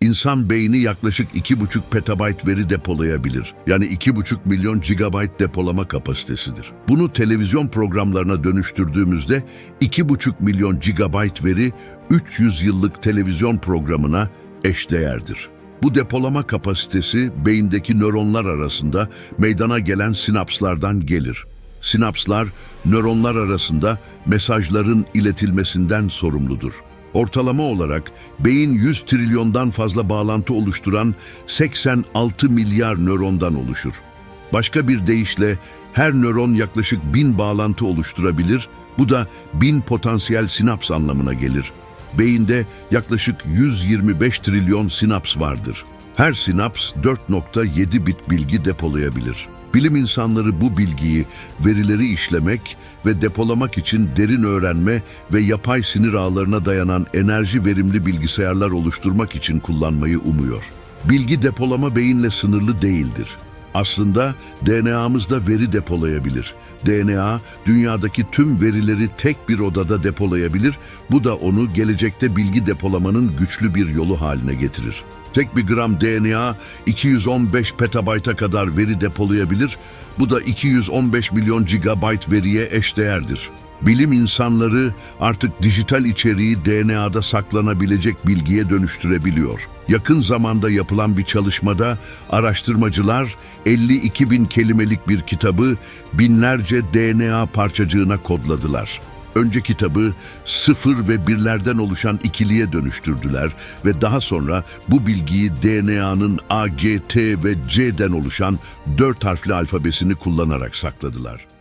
İnsan beyni yaklaşık 2,5 petabayt veri depolayabilir. Yani 2,5 milyon gigabayt depolama kapasitesidir. Bunu televizyon programlarına dönüştürdüğümüzde 2,5 milyon gigabayt veri 300 yıllık televizyon programına eşdeğerdir. Bu depolama kapasitesi beyindeki nöronlar arasında meydana gelen sinapslardan gelir. Sinapslar nöronlar arasında mesajların iletilmesinden sorumludur. Ortalama olarak beyin 100 trilyondan fazla bağlantı oluşturan 86 milyar nörondan oluşur. Başka bir deyişle her nöron yaklaşık 1000 bağlantı oluşturabilir. Bu da 1000 potansiyel sinaps anlamına gelir. Beyinde yaklaşık 125 trilyon sinaps vardır. Her sinaps 4.7 bit bilgi depolayabilir. Bilim insanları bu bilgiyi, verileri işlemek ve depolamak için derin öğrenme ve yapay sinir ağlarına dayanan enerji verimli bilgisayarlar oluşturmak için kullanmayı umuyor. Bilgi depolama beyinle sınırlı değildir. Aslında DNA'mızda veri depolayabilir. DNA, dünyadaki tüm verileri tek bir odada depolayabilir. Bu da onu gelecekte bilgi depolamanın güçlü bir yolu haline getirir. Tek bir gram DNA 215 petabayta kadar veri depolayabilir. Bu da 215 milyon gigabayt veriye eşdeğerdir. Bilim insanları artık dijital içeriği DNA'da saklanabilecek bilgiye dönüştürebiliyor. Yakın zamanda yapılan bir çalışmada araştırmacılar 52 bin kelimelik bir kitabı binlerce DNA parçacığına kodladılar. Önce kitabı sıfır ve birlerden oluşan ikiliye dönüştürdüler ve daha sonra bu bilgiyi DNA'nın A, G, T ve C'den oluşan dört harfli alfabesini kullanarak sakladılar.